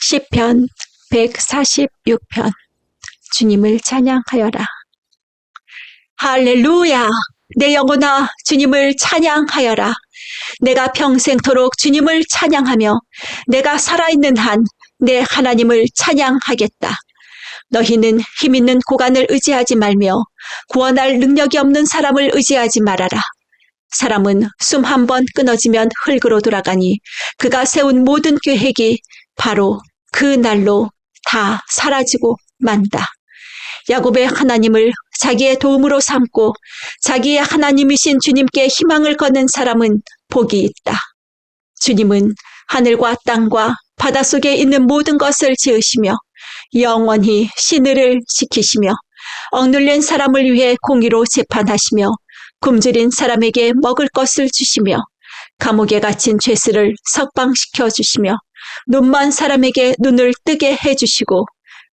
시편 146편 주님을 찬양하여라. 할렐루야! 내 영혼아 주님을 찬양하여라. 내가 평생토록 주님을 찬양하며 내가 살아있는 한 내 하나님을 찬양하겠다. 너희는 힘있는 고관을 의지하지 말며 구원할 능력이 없는 사람을 의지하지 말아라. 사람은 숨 한 번 끊어지면 흙으로 돌아가니 그가 세운 모든 계획이 바로 그 날로 다 사라지고 만다. 야곱의 하나님을 자기의 도움으로 삼고 자기의 하나님이신 주님께 희망을 거는 사람은 복이 있다. 주님은 하늘과 땅과 바닷속에 있는 모든 것을 지으시며 영원히 신의를 지키시며 억눌린 사람을 위해 공의로 재판하시며 굶주린 사람에게 먹을 것을 주시며 감옥에 갇힌 죄수를 석방시켜 주시며 눈먼 사람에게 눈을 뜨게 해 주시고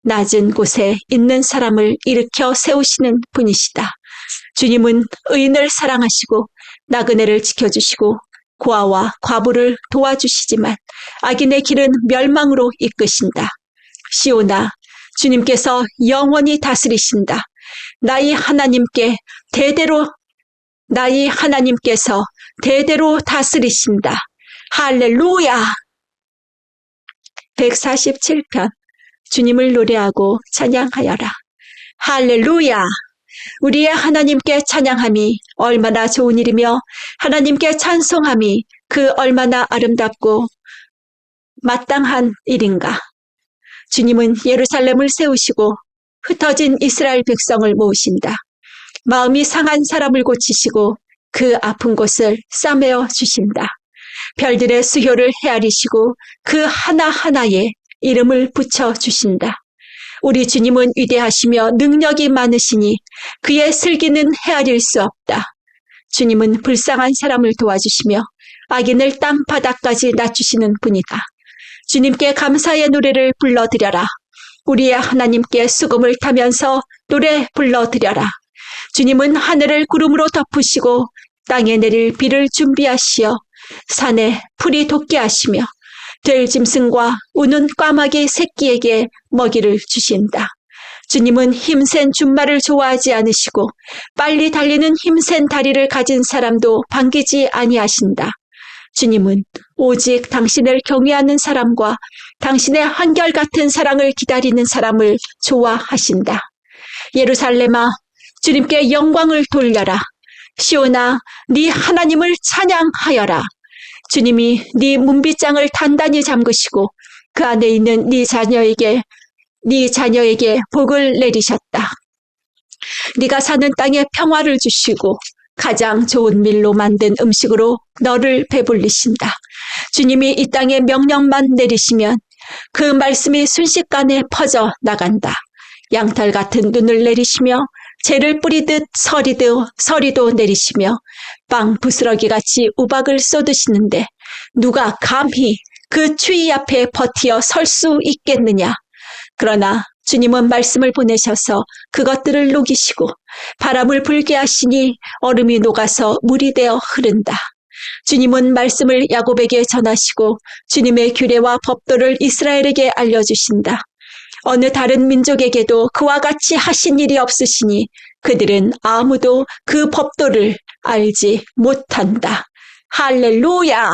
낮은 곳에 있는 사람을 일으켜 세우시는 분이시다. 주님은 의인을 사랑하시고 나그네를 지켜주시고 고아와 과부를 도와주시지만 악인의 길은 멸망으로 이끄신다. 시오나 주님께서 영원히 다스리신다. 나의 하나님께 대대로 나의 하나님께서 대대로 다스리신다. 할렐루야! 147편 주님을 노래하고 찬양하여라. 할렐루야! 우리의 하나님께 찬양함이 얼마나 좋은 일이며 하나님께 찬송함이 그 얼마나 아름답고 마땅한 일인가. 주님은 예루살렘을 세우시고 흩어진 이스라엘 백성을 모으신다. 마음이 상한 사람을 고치시고 그 아픈 곳을 싸매어 주신다. 별들의 수효를 헤아리시고 그 하나하나에 이름을 붙여 주신다. 우리 주님은 위대하시며 능력이 많으시니 그의 슬기는 헤아릴 수 없다. 주님은 불쌍한 사람을 도와주시며 악인을 땅 바닥까지 낮추시는 분이다. 주님께 감사의 노래를 불러드려라. 우리의 하나님께 수금을 타면서 노래 불러드려라. 주님은 하늘을 구름으로 덮으시고 땅에 내릴 비를 준비하시어 산에 풀이 돋게 하시며 들짐승과 우는 까마귀 새끼에게 먹이를 주신다. 주님은 힘센 준말을 좋아하지 않으시고 빨리 달리는 힘센 다리를 가진 사람도 반기지 아니하신다. 주님은 오직 당신을 경외하는 사람과 당신의 한결같은 사랑을 기다리는 사람을 좋아하신다. 예루살렘아, 주님께 영광을 돌려라. 시오나, 네 하나님을 찬양하여라. 주님이 네 문빗장을 단단히 잠그시고 그 안에 있는 네 자녀에게 네 자녀에게 복을 내리셨다. 네가 사는 땅에 평화를 주시고 가장 좋은 밀로 만든 음식으로 너를 배불리신다. 주님이 이 땅에 명령만 내리시면 그 말씀이 순식간에 퍼져 나간다. 양털 같은 눈을 내리시며 재를 뿌리듯 서리도 서리도 내리시며 빵 부스러기 같이 우박을 쏟으시는데 누가 감히 그 추위 앞에 버티어 설 수 있겠느냐? 그러나 주님은 말씀을 보내셔서 그것들을 녹이시고 바람을 불게 하시니 얼음이 녹아서 물이 되어 흐른다. 주님은 말씀을 야곱에게 전하시고 주님의 규례와 법도를 이스라엘에게 알려주신다. 어느 다른 민족에게도 그와 같이 하신 일이 없으시니 그들은 아무도 그 법도를 알지 못한다. 할렐루야!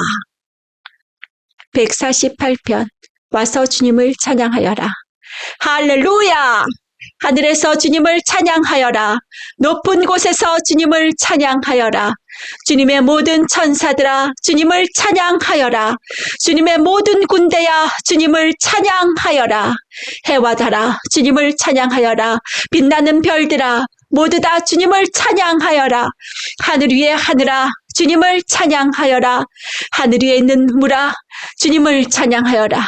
148편 와서 주님을 찬양하여라. 할렐루야! 하늘에서 주님을 찬양하여라. 높은 곳에서 주님을 찬양하여라. 주님의 모든 천사들아, 주님을 찬양하여라. 주님의 모든 군대야, 주님을 찬양하여라. 해와 달아, 주님을 찬양하여라. 빛나는 별들아, 모두 다 주님을 찬양하여라. 하늘 위에 하늘아, 주님을 찬양하여라. 하늘 위에 있는 물아, 주님을 찬양하여라.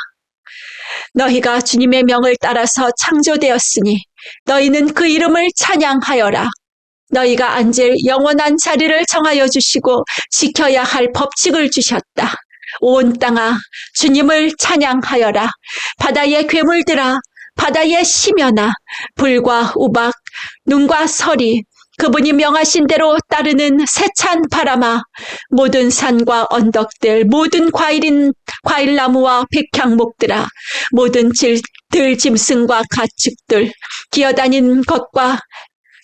너희가 주님의 명을 따라서 창조되었으니 너희는 그 이름을 찬양하여라. 너희가 앉을 영원한 자리를 정하여 주시고 지켜야 할 법칙을 주셨다. 온 땅아 주님을 찬양하여라. 바다의 괴물들아 바다의 심연아 불과 우박 눈과 서리 그분이 명하신 대로 따르는 세찬 바람아 모든 산과 언덕들 모든 과일인 과일나무와 백향목들아 모든 질, 들 짐승과 가축들 기어다니는 것과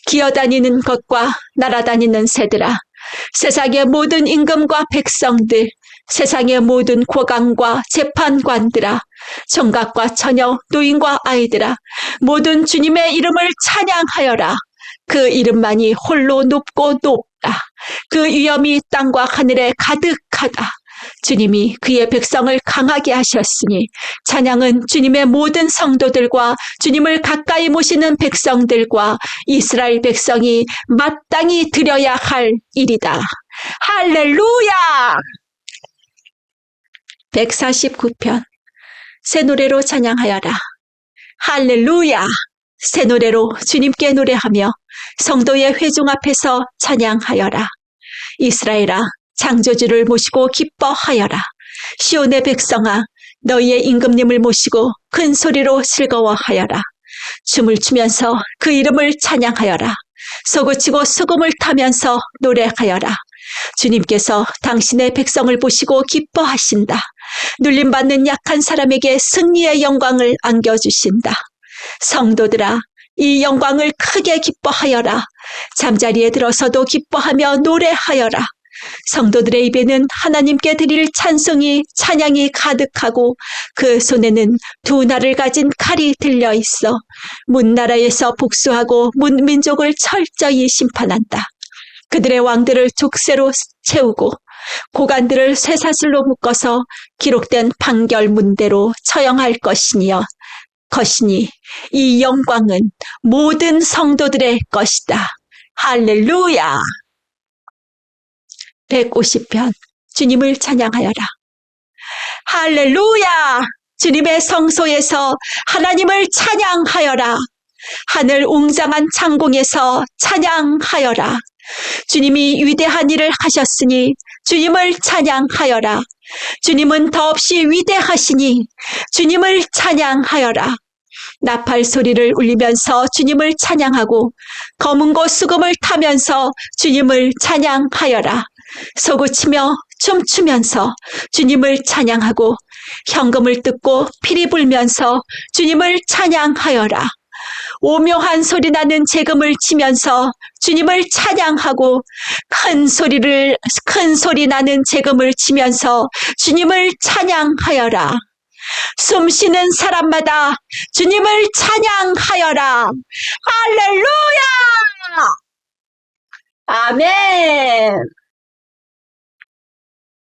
기어다니는 것과 날아다니는 새들아 세상의 모든 임금과 백성들 세상의 모든 고강과 재판관들아 정각과 처녀 노인과 아이들아 모든 주님의 이름을 찬양하여라 그 이름만이 홀로 높고 높다 그 위엄이 땅과 하늘에 가득하다 주님이 그의 백성을 강하게 하셨으니 찬양은 주님의 모든 성도들과 주님을 가까이 모시는 백성들과 이스라엘 백성이 마땅히 드려야 할 일이다. 할렐루야! 149편 새 노래로 찬양하여라. 할렐루야! 새 노래로 주님께 노래하며 성도의 회중 앞에서 찬양하여라. 이스라엘아, 창조주를 모시고 기뻐하여라. 시온의 백성아, 너희의 임금님을 모시고 큰 소리로 즐거워하여라. 춤을 추면서 그 이름을 찬양하여라. 소고치고 수금을 타면서 노래하여라. 주님께서 당신의 백성을 보시고 기뻐하신다. 눌림받는 약한 사람에게 승리의 영광을 안겨주신다. 성도들아, 이 영광을 크게 기뻐하여라. 잠자리에 들어서도 기뻐하며 노래하여라. 성도들의 입에는 하나님께 드릴 찬송이 찬양이 가득하고 그 손에는 두 날을 가진 칼이 들려 있어 문나라에서 복수하고 문민족을 철저히 심판한다. 그들의 왕들을 족쇄로 채우고 고관들을 쇠사슬로 묶어서 기록된 판결 문대로 처형할 것이니여 것이니 이 영광은 모든 성도들의 것이다. 할렐루야! 150편 주님을 찬양하여라. 할렐루야! 주님의 성소에서 하나님을 찬양하여라. 하늘 웅장한 창공에서 찬양하여라. 주님이 위대한 일을 하셨으니 주님을 찬양하여라. 주님은 더없이 위대하시니 주님을 찬양하여라. 나팔 소리를 울리면서 주님을 찬양하고 검은 곳 수금을 타면서 주님을 찬양하여라. 소고치며 춤추면서 주님을 찬양하고 현금을 뜯고 피리 불면서 주님을 찬양하여라. 오묘한 소리 나는 재금을 치면서 주님을 찬양하고 큰 소리를 큰 소리 나는 재금을 치면서 주님을 찬양하여라. 숨 쉬는 사람마다 주님을 찬양하여라. 할렐루야! 아멘.